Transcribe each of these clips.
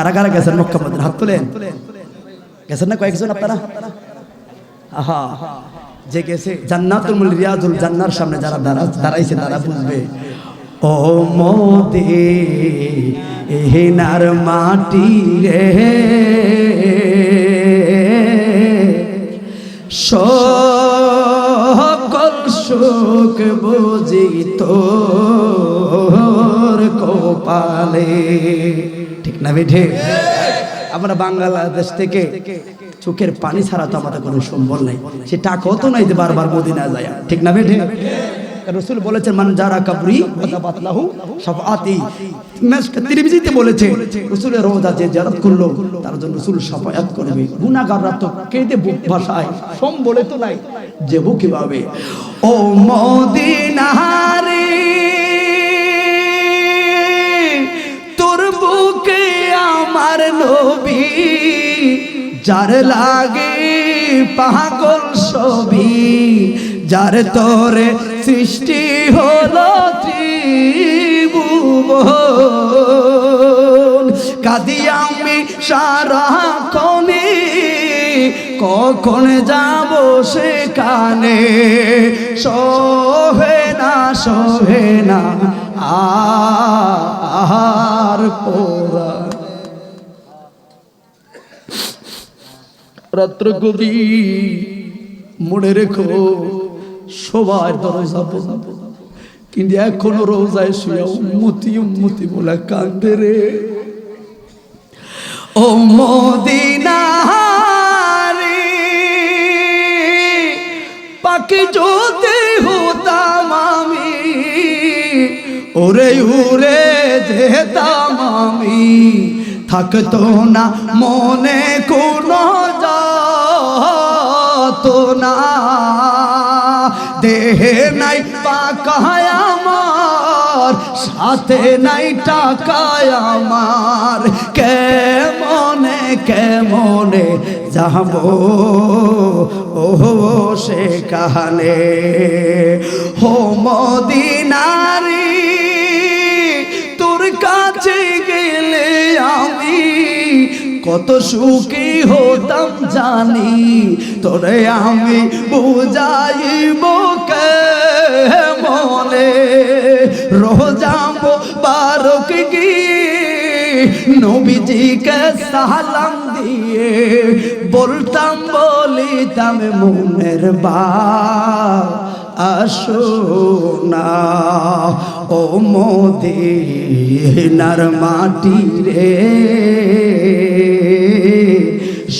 কারা কারা গেছেন মক্কা হাত তুলেন। গেছেন না কয়েকজন আপনারা? আহা। যে গেছে জান্নাতুল মুল রিয়াজুল জান্নার সামনে যারা দাঁড়া দাঁড়াইছে, তারা বুঝবে। ও মোদে এহেনার মাটি রে। না আমরা বাংলাদেশ থেকে চোখের পানি ছাড়া তো আমাদের কোনো সম্বল নাই। সে টাকাও তো নাই যে বারবার মদিনা যায়। ঠিক না বেঠে? রসুল বলেছেন, মান যারা কাবরি পাতলাহু সাফাতি তিরমিজিতে বলেছে, রসুলের রোজা যে জারাত করল, তার জন্য রসুল সাফায়াত করবে। গুনাহগাররা তো কেঁদে বুক ভাষায় সম্বলে তো নাই। যে কীভাবে ও মদিনারে আমার নবী, যার লাগে পাগল ছবি, যার তোরে সৃষ্টি হলো কাঁদি আমি সারা কনে কখন যাব সেখানে? সোহে না সোহে না আর পোরা রাত্র গভীর মনে রেখো সবার দরজা বন্ধ। কিন্তু এখনও রোজায় শুয়ে উন্মতি উন্মতি বলে কান্দে রে। ও মদিনারি পাখি যদি হতাম আমি, ওরে উড়ে যেতাম আমি। থাকতো না, মনে কোনো তো না। দেহে নাই পাকায় আমার, সাথে নাই টাকায় আমার। কেমনে কেমনে যাব? ও সে কাহানে। হো মদিনারি, তোর গেলে আমি কত সুখী হতাম জানি, তোরে আমি বুঝাইব কে মনে রোজাম বারক গিয়ে নবীজিকে সালাম দিয়ে বলতাম, বলিতাম, মনের বা আসো না ও মোদিনার মাটি রে।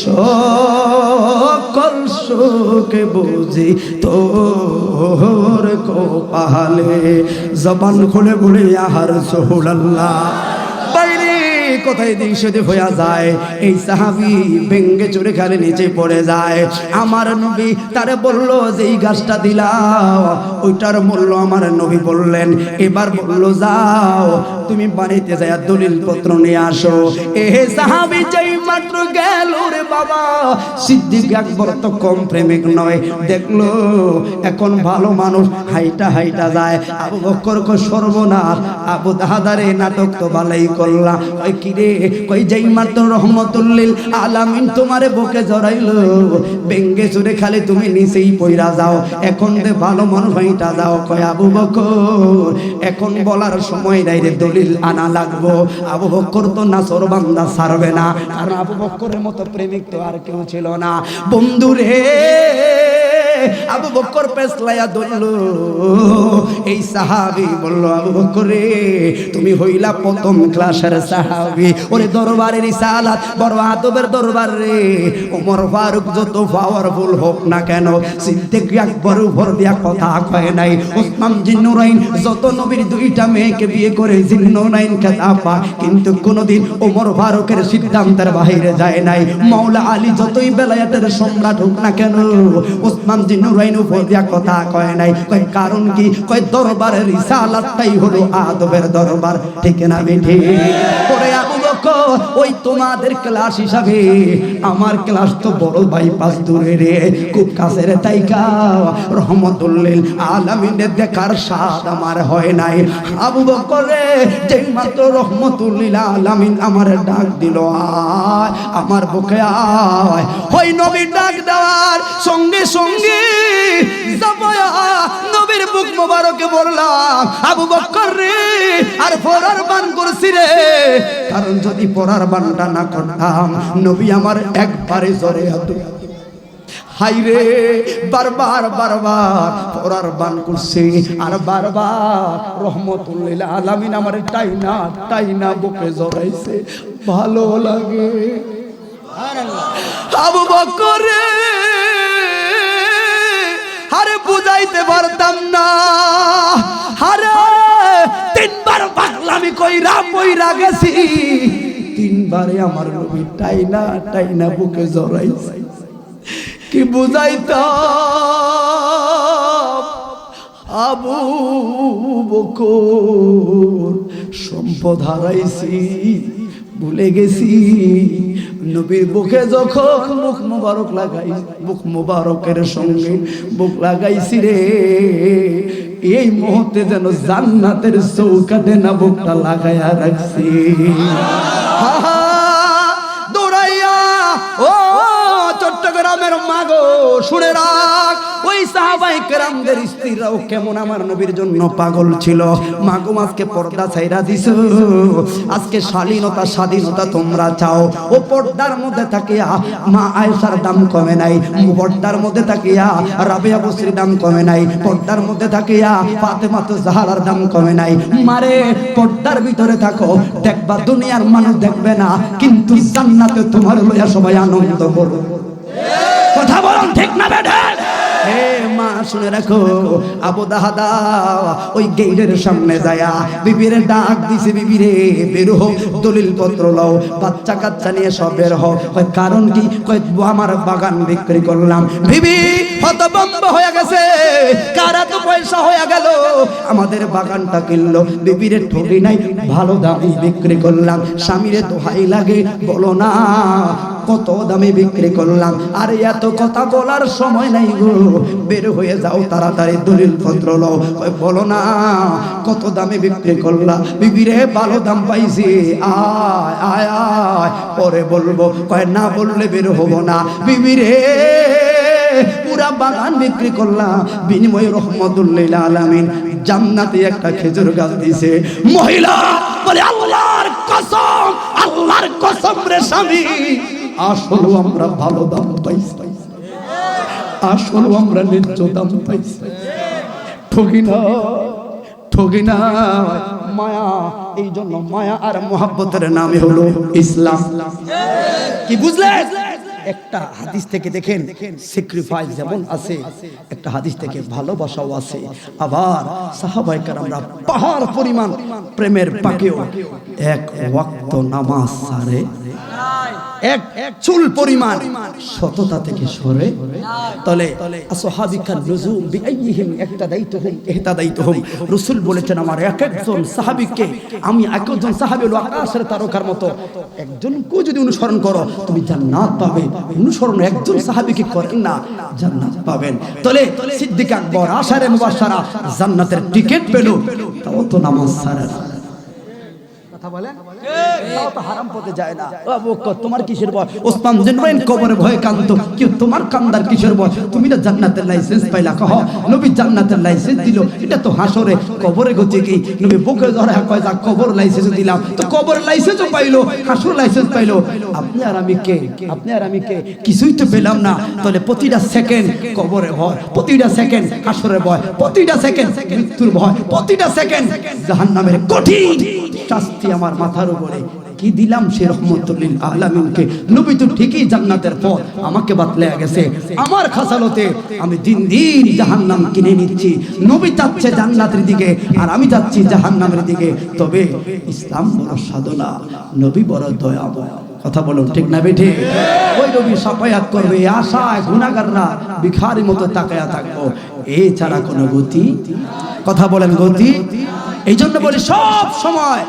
সকল সুখ বুঝি তোর কপালে। জবান খুলে বলে, আহার সোহল্লাহ। কোথায় দিন সেদে হইয়া যায়, এই সাহাবি ভেঙ্গে চড়ে খালে নিচে পড়ে যায়। আমার নবী তারে বলল যে এই গাছটা দিলাও, ওইটার মূল্য আমার নবী বললেন। এবার বলল, যাও, তুমি বাড়িতে যায় দলিল পত্র নিয়ে আসো। এ সাহাবি যেই মাত্র গেল রে বাবা, সিদ্দিক একবার তো কম প্রেমিক নয়। দেখল, এখন ভালো মানুষ, হাইটা হাইটা যায়। আবু বক্কর সর্বনাশ, আবু দাহাদারে নাটক তো ভালোই করলা কই কি রে কই যেই মাত্র রহমতুল্লিল আলামিন তোমারে বুকে জড়াইলো। বেঙ্গে চুরে খালি তুমি নিচেই পইরা যাও। এখন দে ভালো মানুষ হাইটা যাও, কয় আবু বকর। এখন বলার সময় নাই রে, দলিল আনা লাগবো। আবু বক্কর তো না সরবান্দা ছাড়বে না। কারণ আবু বকরের মতো প্রেমিক তো আর কেউ ছিল না। বন্ধু রে আবু বক্কর পেছলাইয়া ধরল। এই সাহাবি বলল, আবু বক্কর রে তুমি হইলা প্রথম ক্লাসের সাহাবি। ওরে দরবারের সালাত বড় আদবের দরবার রে। ওমর ফারুক যত পাওয়ারফুল হোক না কেন, সিদ্দিক আকবর উপর দিয়া কথা কয় নাই। ওসমান জিন্নুরাইন যত নবীর দুইটা মেয়েকে বিয়ে করে জিন্নুরাইন খেতাব পায়। কিন্তু কোনোদিন ওমর ফারুকের সিদ্ধান্তের বাইরে যায় নাই। মাওলা আলী যতই বেলায়াতের সম্রাট হোক না কেন, ওসমান জিন্নুরাইন উপর দিয়া কথা কয় নাই, কয় কারণ কি? কয় দরবারের রিসালাতটাই হলো আদবের দরবার। ঠিক না বেঠি পরে আবু ওই তোমাদের ক্লাস হিসাবে আমার ক্লাস তো বড় বাইপাস দূরে রে, খুব কাছের তাইকা। রহমতুল্লিল আলামিনের দেখার স্বাদ আমার হয় নাই। আবু বকর যেই মাত্র রহমতুল্লিল আলামিন আমার ডাক দিল, আয়, আমার বুকে আয়। ওই নবীর ডাক দেওয়ার সঙ্গে সঙ্গে নবীর বুক মোবারকে বললাম, আবু বকর রে, আর পড়ার বান করছি রে। কারণ যদি পড়ার বানটা না করতাম, নবী আমার একবারে জরে হতো হাই রে, বারবার বারবার পড়ার বান করছে, আর বারবার রহমতুল্লাহ আলামিন আমার টাইনা টাইনা বুকে জড়াইছে ভালো লাগে। আবু বকর বুঝাইতে পারতাম না। আরে, তিনবার পাগলামি কইরা পইরা গেছি। তিনবারে আমার নবী টাইনা টাইনা বুকে জড়াইছে। কি বুঝাইতাম? আবু বকর সম্পদ হারাইছি, ভুলে গেছি। নবীর বুকে যখন মুখ মুবারক লাগাই, মুখ মুবারকের সঙ্গে বুক লাগাইছি রে। এই মুহূর্তে যেন জান্নাতের চৌকাতে না বুকটা লাগাইয়া রাখছি। দৌড়াইয়া ও, চট্টগ্রামের মাগো, শুনে রাখ। ওই সাহাবাই কেরামদের স্ত্রীরাও কেমন আমার নবীর জন্য পাগল ছিল? মাগো আজকে পর্দা ছাইরা দিছ? আজকে শালীনতা, স্বাধীনতা তোমরা চাও। ও পর্দার মধ্যে থাকিয়া মা আয়েশার দাম কমে নাই পর্দার মধ্যে থাকিয়া রাবিয়া বসরির দাম কমে নাই, পর্দার মধ্যে থাকিয়া ফাতেমা তো জাহারার দাম কমে নাই। মারে, পর্দার ভিতরে থাকো, দেখবা দুনিয়ার মানুষ দেখবে না, কিন্তু জান্নাতে তোমার লইয়া সবাই আনন্দ করো কথা বলুন ঠিক না বেঠে? মা, শুনে রাখো। আবু দাহাদা, ওই গেইটের সামনে যায়া বিবিরে ডাক দিছে বিবিরে বের হো দলিল পত্র লও, বাচ্চা কাচ্চা নিয়ে সব বের হও। কয়, কারণ কি? কয়, আমার বাগান বিক্রি করলাম। বিবি, হতভম্ব হয়ে গেছে। কারা তো পয়সা হয়ে গেল? আমাদের বাগানটা কিনলো। বিবিরে ঠকি নাই, ভালো দামে বিক্রি করলাম। স্বামীরে তো হাই লাগে, বলো না। কত দামে বিক্রি করলাম? আর এত কথা বলার সময় নাই গো। বের হয়ে যাও, তাড়াতাড়ি দলিল পত্র লও। বলো না, কত দামে বিক্রি করলা? বিবিরে ভালো দাম পাইছি। আয় আয় আয়, পরে বলব। কয়, না বললে বের হব না। বিবিরে পুরা বাগান বিক্রি করলাম বিনিময় রহমতুল্লিল আলামিন জান্নাতে একটা খেজুর গাছ দিছে। মহিলা বলে, আল্লাহর কসম আল্লাহর কসম রে স্বামী আসলে আমরা ভালো দাম পাইছি। আসলে আমরা ন্যায্য দাম পাইছি। ঠকি না ঠকি না মায়া, এই জন্য মায়া আর মোহাব্বতের নামে হলো ইসলাম। কি বুঝলে? একটা হাদিস থেকে দেখেন স্যাক্রিফাইস যেমন আছে, একটা হাদিস থেকে ভালোবাসাও আছে। আবার সাহাবাইকার আমরা পাহাড় পরিমাণ প্রেমের পাকেও এক ওয়াক্ত নামাজ সারে। এক এক চুল পরিমাণ। সততা থেকে সরে। তলে আসহাবিকা নুজুম বিআইহিম ইক্তাদাইতুহুম ইহতাদাইতুহুম রাসূল বলেছেন, আমার এক একজন সাহাবীকে আমি একজন সাহাবী হলো আকাশের তারকার মতো। যদি অনুসরণ করো, তুমি জান্নাত পাবে। অনুসরণ একজন সাহাবীকে করেন না, জান্নাত পাবেন। তলে সিদ্দিক আকবর, আশারে মুবাশশারা জান্নাতের টিকিট পেল। তাও তো নামাজ সারা। কথা বলেন তাও তো হারাম পথে যায় না। তোমার কিসের ভয় ওসমান জেনরাইন কবরে ভয়ে কান্ত কি তোমার কান্দার কিসের ভয় তুমি না জান্নাতের লাইসেন্স পাইলা কহ। নবী জান্নাতের লাইসেন্স দিল। এটা তো হাসরে কবরে গতি কি? নবী বুকে ধরে কয় যা কবর লাইসেন্স দিলাম। তো কবর লাইসেন্সও পাইলো হাসর লাইসেন্স পাইলো। আপনি আর আমি কে? আপনি আর আমি কে? কিছুই তো পেলাম না। তাহলে প্রতিটা সেকেন্ড কবরে ভয় প্রতিটা সেকেন্ড হাসরে ভয় প্রতিটা সেকেন্ড মৃত্যুর ভয় প্রতিটা সেকেন্ড জাহান্নামের কঠিন। শাস্তি আমার মাথার উপরে। কি দিলাম সে রহমতুল্লিল আলামিনকে? নবী তো ঠিকই জান্নাতের পথ আমাকে বাতলে গেছে। আমার খাসালতে আমি দিন দিন জাহান্নাম কিনে নিচ্ছি। নবী যাচ্ছে জান্নাতের দিকে আর আমি যাচ্ছি জাহান্নামের দিকে। তবে ইসলাম বড় সাধনা, নবী বড় দয়াময়। কথা বলুন ঠিক না বেঠে? ওই নবী সাফায়াত করবে, আশায় গুণাগাররা ভিখারি মতো তাকায়া থাকব। এছাড়া কোনো গতি? কথা বলেন গতি? এই জন্য বলি সব সময়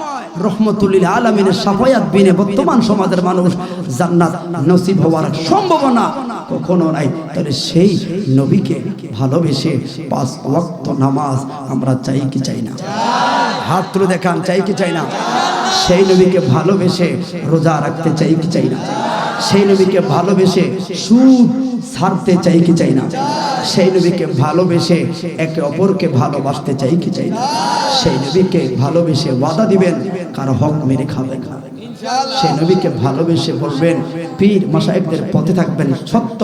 রহমতুল্লিল আলমিনের সাফায়াত বিনে বর্তমান সমাজের মানুষ জান্নাত নসিব হওয়ার সম্ভাবনা কখনো নাই। তাহলে সেই নবীকে ভালোবেসে পাঁচ ওয়াক্ত নামাজ আমরা চাই কি চাই না? হাত তুলে দেখান, চাই কি চাই না? সেই নবীকে ভালোবেসে রোজা রাখতে চাই কি চাই না? সেই নবীকে ভালোবেসে সুদ ছাড়তে চাই কি চাই না? সেই নবীকে ভালোবেসে একে অপরকে ভালোবাসতে চাই কি চাই না? সেই নবীকে ভালোবেসে ওয়াদা দিবেন কারও হক মেরে খাবে। সেই নবীকে ভালোবেসে বলবেন পীর মাসায়েকদের পথে থাকবেন সত্য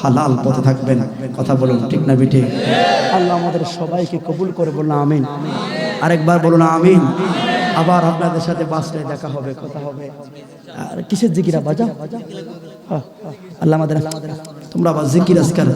হালাল পথে থাকবেন। কথা বলুন ঠিক না বিঠে? আল্লাহ আমাদের সবাইকে কবুল করে বললাম আমিন। আরেকবার বলুন আমিন। আবার আপনাদের সাথে বাসলে দেখা হবে কথা হবে। আর কিসের জিকিরা বাজা হ্যাঁ, আল্লাহ আমাদের তোমরা আবার জিকির আজকাল